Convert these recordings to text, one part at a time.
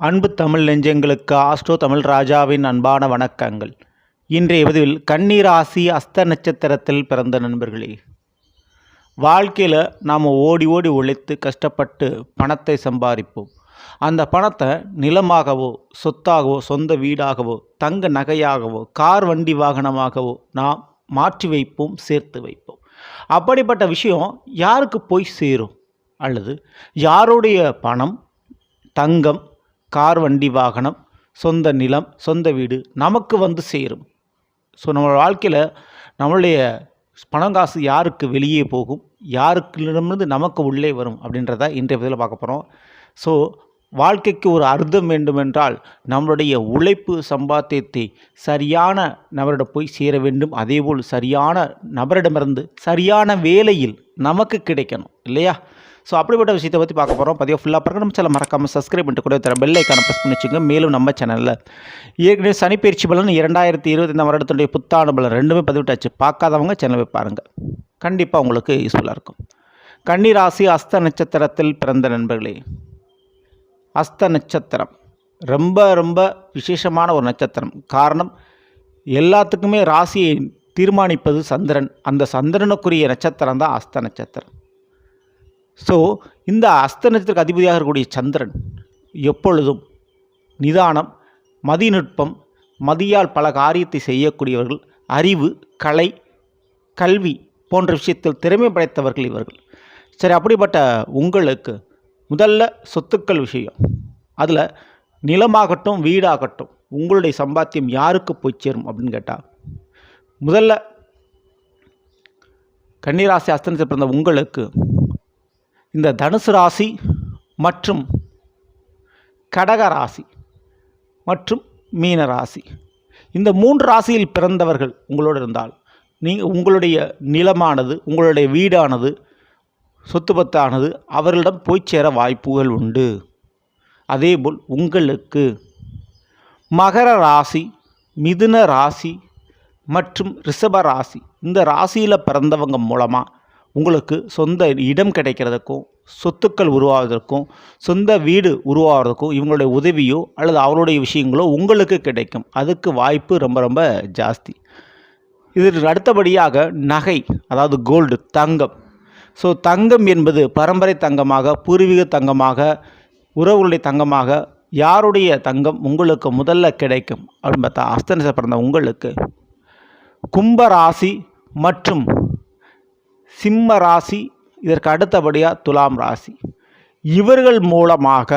அன்பு தமிழ் நெஞ்சங்களுக்கு ஆஸ்ட்ரோ தமிழ் ராஜாவின் அன்பான வணக்கங்கள். இன்றைய பதிவில் கண்ணீராசி அஸ்த நட்சத்திரத்தில் பிறந்த நண்பர்களே. வாழ்க்கையில் நாம் ஓடி ஓடி உழைத்து கஷ்டப்பட்டு பணத்தை சம்பாதிப்போம். அந்த பணத்தை நிலமாகவோ சொத்தாகவோ சொந்த வீடாகவோ தங்க நகையாகவோ கார் வண்டி வாகனமாகவோ நாம் மாற்றி வைப்போம் சேர்த்து வைப்போம். அப்படிப்பட்ட விஷயம் யாருக்கு போய் சேரும்? அல்லது யாருடைய பணம் தங்கம் கார் வண்டி வாகனம் சொந்த நிலம் சொந்த வீடு நமக்கு வந்து சேரும். ஸோ நம்ம வாழ்க்கையில் நம்மளுடைய பணம் காசு யாருக்கு வெளியே போகும் யாருக்கிடமிருந்து நமக்கு உள்ளே வரும் அப்படின்றத இன்றைய பதிவில் பார்க்க போகிறோம் ஸோ வாழ்க்கைக்கு ஒரு அர்த்தம் வேண்டுமென்றால் நம்மளுடைய உழைப்பு சம்பாத்தியத்தை சரியான நபரிடம் போய் சேர வேண்டும். அதேபோல் சரியான நபரிடமிருந்து சரியான வேலையில் நமக்கு கிடைக்கணும் இல்லையா? ஸோ அப்படிப்பட்ட விஷயத்தை பற்றி பார்க்க போகிறோம் பதிவு ஃபுல்லாக பாருங்க நம்ம சேனல் மறக்காமல் சப்ஸ்கிரைப் பண்ணிட்டு கூட தர பெல் ஐக்கான ப்ரெஸ் பண்ணி வச்சுங்க மேலும் நம்ம சேனலில் ஏற்கனவே சனிப்பயிற்சி பலன் இரண்டாயிரத்தி இருபத்தைந்தாம் வருடத்துடைய புத்தாண்டு பலன் ரெண்டுமே பதிவிட்டாச்சு. பார்க்காதவங்க சேனலை போய் பாருங்கள் கண்டிப்பாக உங்களுக்கு யூஸ்ஃபுல்லாக இருக்கும். கன்னிராசி அஸ்த நட்சத்திரத்தில் பிறந்த நண்பர்களே அஸ்த நட்சத்திரம் ரொம்ப ரொம்ப விசேஷமான ஒரு நட்சத்திரம். காரணம் எல்லாத்துக்குமே ராசியை தீர்மானிப்பது சந்திரன். அந்த சந்திரனுக்குரிய நட்சத்திரம் தான் அஸ்த நட்சத்திரம். ஸோ இந்த அஸ்த நட்சத்திரக்கு அதிபதியாக இருக்கக்கூடிய சந்திரன் எப்பொழுதும் நிதானம் மதிநுட்பம் மதியால் பல காரியத்தை செய்யக்கூடியவர்கள் அறிவு கலை கல்வி போன்ற விஷயத்தில் திறமை படைத்தவர்கள் இவர்கள். சரி அப்படிப்பட்ட உங்களுக்கு முதல்ல சொத்துக்கள் விஷயம். அதில் நிலமாகட்டும் வீடாகட்டும் உங்களுடைய சம்பாத்தியம் யாருக்கு போய் சேரும் அப்படின்னு கேட்டால் முதல்ல கன்னிராசி அஸ்தனத்தில் பிறந்த உங்களுக்கு இந்த தனுசு ராசி மற்றும் கடக ராசி மற்றும் மீன ராசி. இந்த மூன்று ராசியில் பிறந்தவர்கள் உங்களோடு இருந்தால் நீங்கள் உங்களுடைய நிலமானது உங்களுடைய வீடானது சொத்து பத்தானது அவர்களிடம் போய் சேர வாய்ப்புகள் உண்டு. அதேபோல் உங்களுக்கு மகர ராசி மிதுன ராசி மற்றும் ரிஷப ராசி. இந்த ராசியில் பிறந்தவங்க மூலமாக உங்களுக்கு சொந்த இடம் கிடைக்கிறதுக்கும் சொத்துக்கள் உருவாவதற்கும் சொந்த வீடு உருவாகிறதுக்கும் இவங்களுடைய உதவியோ அல்லது அவருடைய விஷயங்களோ உங்களுக்கு கிடைக்கும். அதுக்கு வாய்ப்பு ரொம்ப ரொம்ப ஜாஸ்தி. இதற்கு அடுத்தபடியாக நகை அதாவது கோல்டு தங்கம். ஸோ தங்கம் என்பது பரம்பரை தங்கமாக பூர்வீக தங்கமாக உறவுகளுடைய தங்கமாக யாருடைய தங்கம் உங்களுக்கு முதல்ல கிடைக்கும்? அப்படின்னு பார்த்தா அஸ்தனச பிறந்த உங்களுக்கு. கும்பராசி மற்றும் சிம்ம ராசி இதற்கு அடுத்தபடியாக துலாம் ராசி. இவர்கள் மூலமாக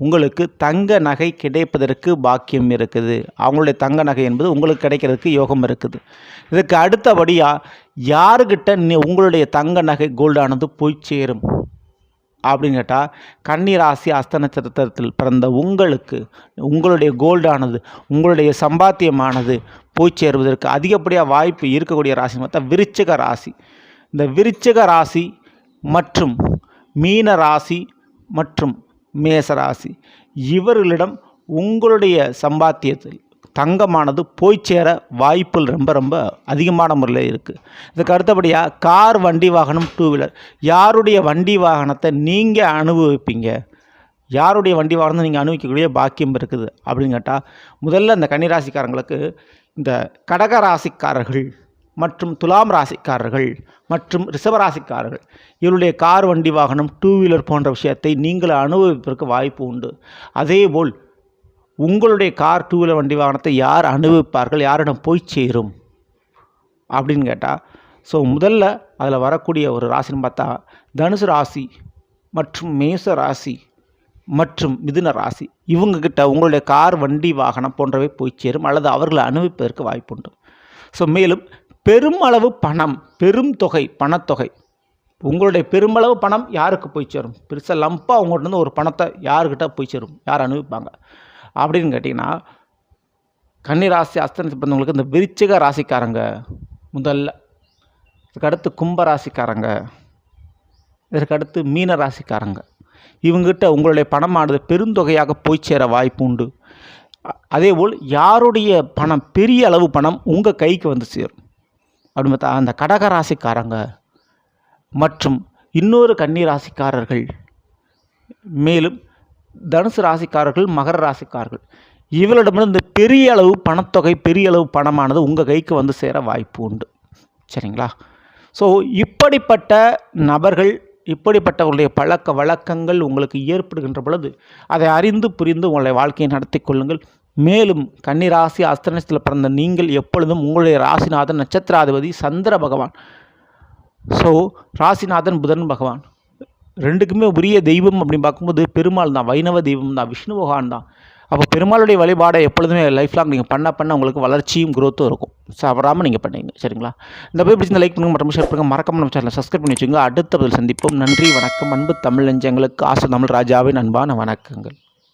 உங்களுக்கு தங்க நகை கிடைப்பதற்கு பாக்கியம் இருக்குது. அவங்களுடைய தங்க நகை என்பது உங்களுக்கு கிடைக்கிறதுக்கு யோகம் இருக்குது. இதுக்கு அடுத்தபடியாக யாருக்கிட்ட நீ உங்களுடைய தங்க நகை கோல்டானது போய் சேரும்? அப்படின்னு கேட்டால் கன்னிராசி அஸ்த நட்சத்திரத்தில் பிறந்த உங்களுக்கு உங்களுடைய கோல்டானது உங்களுடைய சம்பாத்தியமானது போய் சேருவதற்கு அதிகப்படியாக வாய்ப்பு இருக்கக்கூடிய ராசி பார்த்தா விருச்சிக ராசி. இந்த விருச்சிக ராசி மற்றும் மீன ராசி மற்றும் மேச ராசி இவர்களிடம் உங்களுடைய சம்பாத்தியத்தில் தங்கமானது போய் சேர வாய்ப்புகள் ரொம்ப ரொம்ப அதிகமான முறையில் இருக்குது இதுக்கு அடுத்தபடியாக கார் வண்டி வாகனம் டூ வீலர் யாருடைய வண்டி வாகனத்தை நீங்கள் அனுபவிப்பீங்க? யாருடைய வண்டி வாகனத்தை நீங்கள் அனுபவிக்கக்கூடிய பாக்கியம் இருக்குது அப்படின்னு கேட்டால் முதல்ல இந்த கன்னிராசிக்காரங்களுக்கு இந்த கடக ராசிக்காரர்கள் மற்றும் துலாம் ராசிக்காரர்கள் மற்றும் ரிஷபராசிக்காரர்கள் இவருடைய கார் வண்டி வாகனம் டூ வீலர் போன்ற விஷயத்தை நீங்கள் அனுபவிப்பதற்கு வாய்ப்பு உண்டு. அதேபோல் உங்களுடைய கார் டூ வீலர் வண்டி வாகனத்தை யார் அனுபவிப்பார்கள் யாரிடம் போய் சேரும் அப்படின்னு கேட்டால் ஸோ முதல்ல அதில் வரக்கூடிய ஒரு ராசின்னு பார்த்தா தனுசு ராசி மற்றும் மேச ராசி மற்றும் மிதுன ராசி. இவங்கக்கிட்ட உங்களுடைய கார் வண்டி வாகனம் போன்றவை போய் சேரும் அல்லது அவர்களை அனுபவிப்பதற்கு வாய்ப்புண்டு ஸோ மேலும் பெருமளவு பணம் பெரும் தொகை பணத்தொகை. உங்களுடைய பெருமளவு பணம் யாருக்கு போய் சேரும்? பெருசாக லம்பாக அவங்கள்ட்ட ஒரு பணத்தை யாருக்கிட்ட போய் சேரும்? யார் அனுபவிப்பாங்க? அப்படின்னு கேட்டிங்கன்னா கன்னிராசி அஸ்தனத்து பிறந்தவங்களுக்கு இந்த விருச்சிக ராசிக்காரங்க முதல்ல. இதுக்கடுத்து கும்ப ராசிக்காரங்க. இதற்கடுத்து மீன ராசிக்காரங்க. இவங்ககிட்ட உங்களுடைய பணமானது பெருந்தொகையாக போய் சேர வாய்ப்பு உண்டு. அதேபோல் யாருடைய பணம் பெரிய அளவு பணம் உங்கள் கைக்கு வந்து சேரும்? அப்படின்னு பார்த்தா அந்த கடக ராசிக்காரங்க மற்றும் இன்னொரு கன்னி ராசிக்காரர்கள் மேலும் தனுசு ராசிக்காரர்கள் மகர ராசிக்காரர்கள். இவளிடமிருந்து பெரிய அளவு பணத்தொகை பெரிய அளவு பணமானது உங்கள் கைக்கு வந்து சேர வாய்ப்பு உண்டு. சரிங்களா? ஸோ இப்படிப்பட்ட நபர்கள் இப்படிப்பட்டவர்களுடைய பழக்க வழக்கங்கள் உங்களுக்கு ஏற்படுகின்ற பொழுது அதை அறிந்து புரிந்து உங்களுடைய வாழ்க்கையை நடத்தி கொள்ளுங்கள். மேலும் கன்னிராசி அஸ்தனத்தில் பிறந்த நீங்கள் எப்பொழுதும் உங்களுடைய ராசிநாதன் நட்சத்திராதிபதி சந்திர பகவான். ஸோ ராசிநாதன் புதன் பகவான். ரெண்டுக்குமே உரிய தெய்வம் அப்படின்னு பார்க்கும்போது பெருமாள் தான் வைணவ தெய்வம் தான் விஷ்ணு பகவான் தான். அப்போ பெருமாளுடைய வழிபாடை எப்பொழுதுமே லைஃப் லாங் நீங்கள் பண்ண பண்ண உங்களுக்கு வளர்ச்சியும் குரோத்தும் இருக்கும். சாப்பிடாமல் நீங்கள் பண்ணுவீங்க சரிங்களா? இந்த போய் பிடிச்சி லைக் பண்ணுங்க மற்றும் ஷேர் பண்ணுங்கள் மறக்காம நம்ம சேனலை சப்ஸ்கிரைப் பண்ணி வச்சுங்க அடுத்த பதில் சந்திப்போம். நன்றி வணக்கம். அன்பு தமிழ் நெஞ்சங்களுக்கு ஆசை தமிழ் ராஜாவின் அன்பான வணக்கங்கள்.